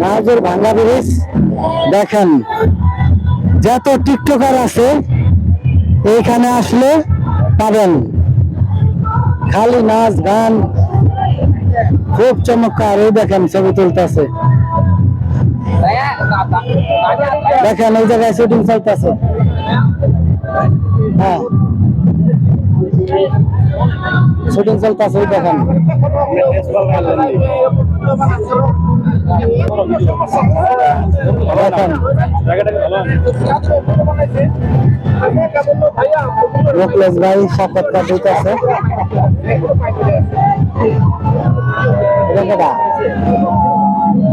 নাজের ভাঙ্গা ব্রিজ দেখেন, যত টিকটকার আছে, এইখানে আসলে পাবেন। খালি নাচ, গান, খুব চমৎকার, এই দেখেন ছবি তুলতেছে। দেখেন, এই জায়গায় শুটিং চলতেছে। হ্যাঁ। শুটিং চলতেছে দেখেন। মুকলেশ ভাই সাক্ষাৎকার দিতেছে।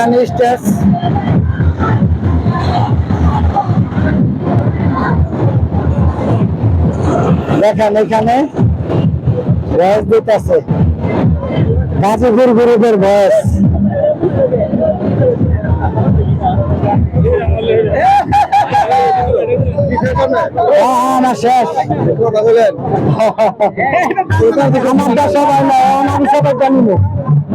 এখানে স্টেজ দেখেন এখানে বয়স দিতেছে। গাজীপুর গ্রুপের বয়স। হ্যাঁ, শেষ। আমার তো সবাই না আমি সবাই জানিব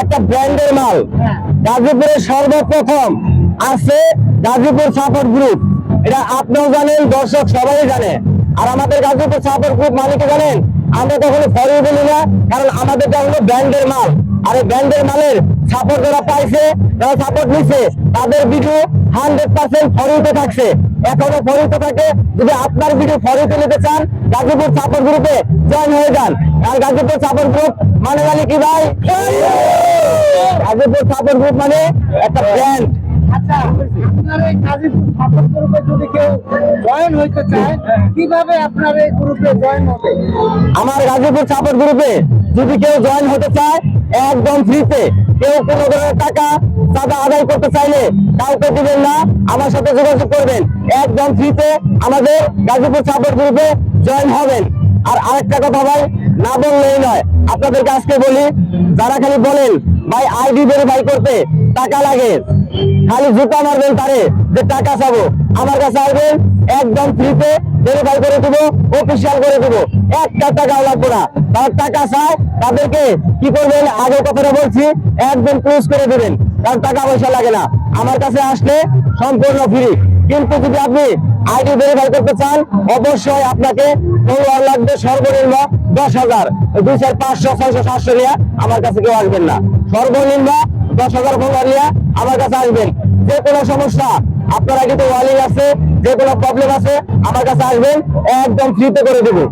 একটা ব্র্যান্ডের মাল। গাজীপুরের সর্বপ্রথম আছে গাজীপুর সাপোর্ট গ্রুপ এটা আপনিও জানেন দর্শক সবাই জানে। আর আমাদের গাজীপুর সাপোর্ট গ্রুপ মানে কি জানেন আমরা কখনো ফরিয়ে বলি না কারণ আমাদেরটা হলো ব্র্যান্ডের মাল। আর এই ব্র্যান্ডের মালের সাপোর্ট যারা পাইছে যারা সাপোর্ট নিচ্ছে তাদের ভিডিও হান্ড্রেড পার্সেন্ট ফরিতে থাকছে। এখনও ফরিতে থাকে। যদি আপনার ভিডিও ফরিতে নিতে চান গাজীপুর সাপোর্ট গ্রুপে জয়েন হয়ে যান। আর গাজীপুর সাপোর্ট গ্রুপ মানে মানে কি ভাই? গাজীপুর সাপোর্ট গ্রুপ মানে একটা ব্র্যান্ড আচ্ছা হবে? আমার গাজীপুর সাপোর্ট গ্রুপে যদি কেউ জয়েন হতে চায় একদম ফ্রিতে কেউ কোনো ধরনের টাকা চাঁদা আদায় করতে চাইলে কাউকে দিবেন না। আমার সাথে যোগাযোগ করবেন। একদম ফ্রিতে আমাদের গাজীপুর সাপোর্ট গ্রুপে জয়েন হবেন। আর আরেকটা কথা ভাই, না বললেই নয়, আপনাদেরকে আজকে বলি, যারা খালি বলেন, ভাই, আইডি ভেরিফাই করতে টাকা লাগে, খালি জুতা মারবেন তারে, যে টাকা চাবো। আমার কাছে আসবেন, একদম ফ্রিতে ভেরিফাই করে দিব অফিসিয়াল করে দিব। একটা টাকাও লাগবে না। তার টাকা চায়, তাদেরকে কি করবেন আগে কথাটা বলছি, একদম ক্লোজ করে দিবেন। কারণ টাকা পয়সা লাগে না। আমার কাছে আসলে সম্পূর্ণ ফ্রি কিন্তু যদি আপনি আইডি ভেরিফাই করতে চান, অবশ্যই আপনাকে ফলোয়ার লাগবে সর্বনিম্ন দশ হাজার। দুই চার পাঁচশো, ছয়শো, সাতশো নিয়ে আমার কাছে কেউ আসবেন না। সর্বনিম্ন দশ হাজার ফলোয়ার নিয়ে আমার কাছে আসবেন। যে কোনো সমস্যা, আপনারা কিন্তু ওয়ালিং আছে যে কোনো প্রবলেম আছে আমার কাছে আসবেন একদম ফ্রিতে করে দেবো।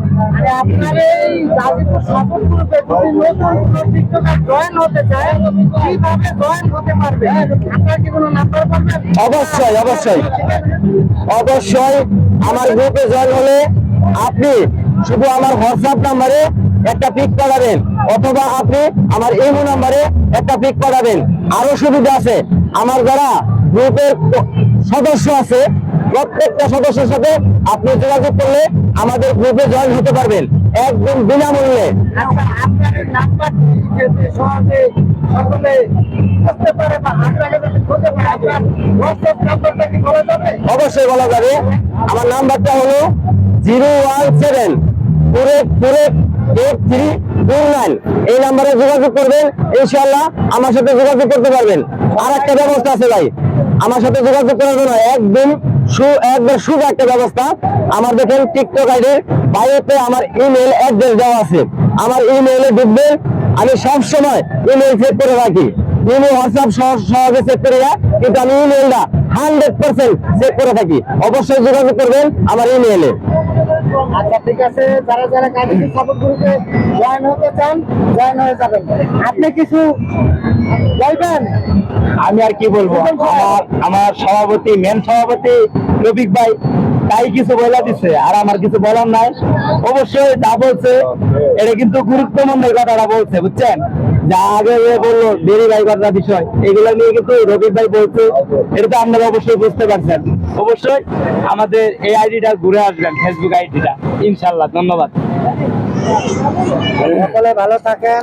অবশ্যই অবশ্যই। অবশ্যই আমার গ্রুপে জয়েন হলে আপনি শুধু আমার হোয়াটসঅ্যাপ নাম্বারে একটা পিক পাঠাবেন অথবা আপনি আমার ইমো নাম্বারে একটা পিক পাঠাবেন। আরও সুবিধা আছে। আমার যারা গ্রুপের সদস্য আছে প্রত্যেকটা সদস্যের সাথে আপনি যোগাযোগ করলে আমাদের গ্রুপে জয়েন হতে পারবেন। একদম বিনামূল্যে। আচ্ছা অবশ্যই বলা যাবে। আমার নাম্বারটা হলো zero one seven four eight four eight eight three two nine. এই নাম্বারে যোগাযোগ করবেন ইনশাল্লাহ আমার সাথে যোগাযোগ করতে পারবেন। আর একটা ব্যবস্থা আছে ভাই। আমার সাথে যোগাযোগ করার জন্য একদম সু একবার শুভ একটা ব্যবস্থা। আমার দেখেন টিকটক আইডির বাইরেতে আমার ইমেল অ্যাড্রেস দেওয়া আছে। আমার ইমেইলে ঢুকবে, আমি সবসময় ইমেল চেক করে রাখি। ইমেল হোয়াটসঅ্যাপ সহজে চেক করি না কিন্তু আমি ইমেলটা হান্ড্রেড পার্সেন্ট চেক করে থাকি। অবশ্যই যোগাযোগ করবেন আমার ইমেইলে আচ্ছা ঠিক আছে যারা যারা গাজীপুর সাপোর্ট গ্রুপে জয়েন হতে চান জয়েন হয়ে যাবেন। আপনি কিছু বলবেন? আমি আর কি বলব? আমার আমার সভাপতি মেন সভাপতি রফিক ভাই তাই কিছু বলে দিছে আর আমার কিছু বলার নাই। অবশ্যই তা বলছে। এটা কিন্তু গুরুত্বপূর্ণ কথাটা বলছে বুঝছেন? যা আগে ইয়ে করল, দেরি ভাই কথা বিষয়, এগুলো নিয়ে কিন্তু রবির ভাই বলছে, এটা তো আপনারা অবশ্যই বুঝতে পারছেন। অবশ্যই আমাদের এই আইডিটা ঘুরে আসবেন ফেসবুক আইডিটা। ইনশাল্লাহ ধন্যবাদ। সকলে ভালো থাকেন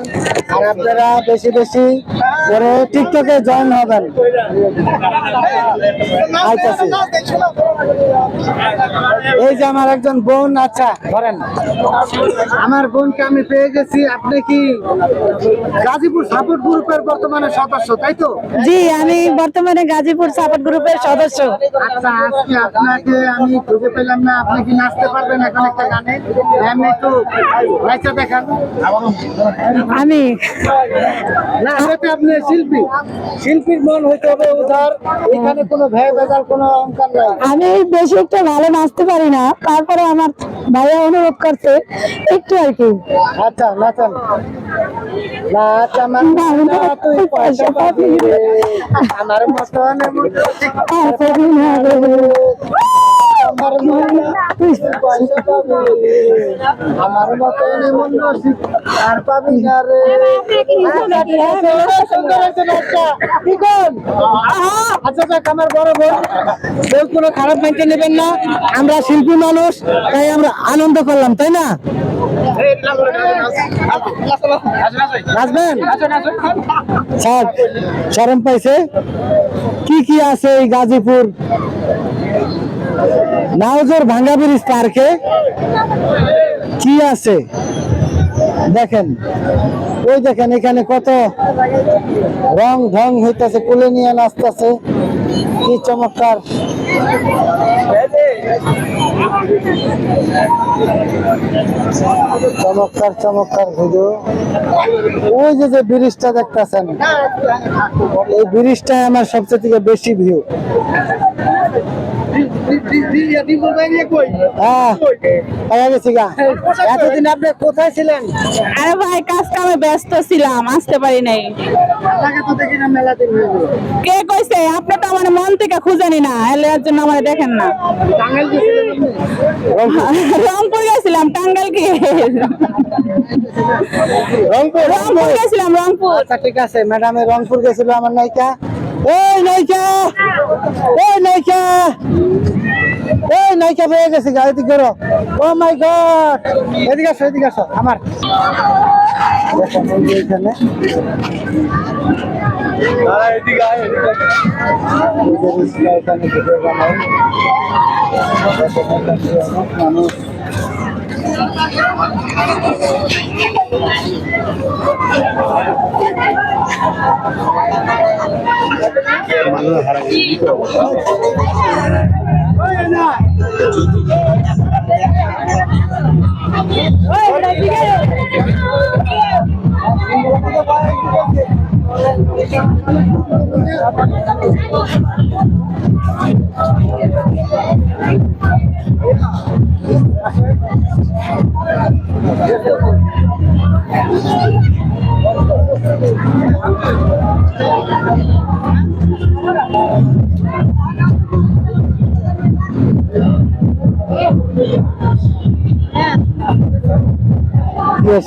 আর আপনারা বেশি বেশি করে টিকটকে জয়েন হবেন। এই যে আমার একজন বোন আচ্ছা ধরেন। আমার বোনকে আমি পেয়ে গেছি আপনি কি গাজীপুর সাপোর্ট গ্রুপের বর্তমানে সদস্য তাই তো? জি আমি বর্তমানে গাজীপুর সাপোর্ট গ্রুপের সদস্য। আচ্ছা আজকে আপনাকে আমি খুঁজে পেলাম না আপনি কি নাচতে পারবেন এখন একটা গানে? আমি একটু আমি। না আপনি শিল্পী। শিল্পীর মন হইতে হবে উদার। এখানে কোনো ভয় কোনো অঙ্কার নাই। আমি বেশি একটা ভালো নাচতে পারি না। তারপরে আমার ভাইয়া অনুরোধ করছে একটু আর কি। আচ্ছা নাচান। আমার মতন আমার। আমার আর পাবি না রে। আচ্ছা, যাক আমার বড় বোন কেউ কোনো খারাপ মাইন্ডে নেবেন না। আমরা শিল্পী মানুষ তাই আমরা আনন্দ করলাম তাই না? নাচবেন? পাইছে? কি কি আছে এই গাজীপুর? নাওজোর ভাঙ্গা ব্রিজ পার্কে কি আছে? দেখেন। ওই দেখেন, এখানে কত রং ঢং হইতেছে কুলে নিয়ে নাচতেছে। কি চমৎকার। চমৎকার চমৎকার ভিডিও। ওই যে যে ব্রিজটা দেখতেছেন, এই ব্রিজটাই আমার সবচেয়ে থেকে বেশি ভিউ। এতদিন আপনি কোথায় ছিলেন? আরে ভাই কাজ কামে ব্যস্ত ছিলাম আসতে পারি নাই। না কে কইছে? আপনি তো আমার মন থেকে খুঁজেনি না এলে এর জন্য আমার দেখেন না। রংপুর গেছিলাম টাঙ্গাইল কি রংপুর রংপুর গেছিলাম রংপুর আচ্ছা ঠিক আছে ম্যাডাম রংপুর গেছিল আমার নায়িকা ওই নায়িকা ওই নায়িকা ওই নায়িকা পেয়ে গেছি গাড়ি দিকে করো ও মাই গড এদিকে আসো এদিকে আসো আমার দেখেন, এই যে এখানে এই যে রিক্সা এখানে ভিডিও বানাই। দেখেন, এখানে অনেক মানুষ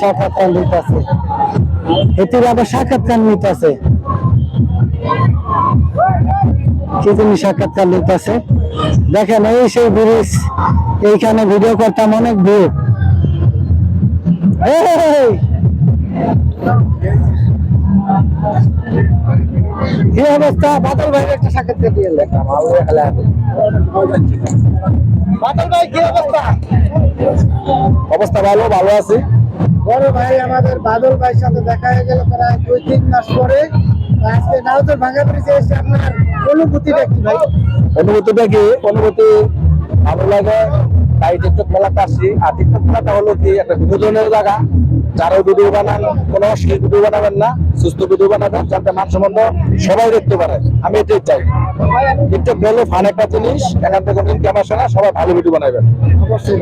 সাক্ষাৎকার আবার সাক্ষাৎকার দেখেন, এই সেই ব্রিজ, এইখানে ভিডিও করতাম অনেক ভিড় অবস্থা? অবস্থা ভালো ভালো আছি। বড় ভাই আমাদের বাদল ভাইয়ের সাথে দেখা হয়ে গেল প্রায় দুই তিন মাস পরে। আজকে নাওতর ভাঙা ব্রিজে এসে আপনার অনুভূতিটা কি ভাই? অনুভূতিটা কি? অনুভূতি ভালো লাগে। তাই টিকটক মেলাতে আসছি আর টিকটক মেলাটা হলো কি একটা বিনোদনের জায়গা। যারা ভিডিও বানান কোনো অশ্লীল ভিডিও বানাবেন না সুস্থ ভিডিও বানাবেন যাতে সম্বন্ধ সবাই দেখতে পারে। আমি এটাই চাই। টিকটক হলো ফান একটা জিনিস এখান থেকে ইনকাম আসে না সবাই ভালো ভিডিও বানাবেন অবশ্যই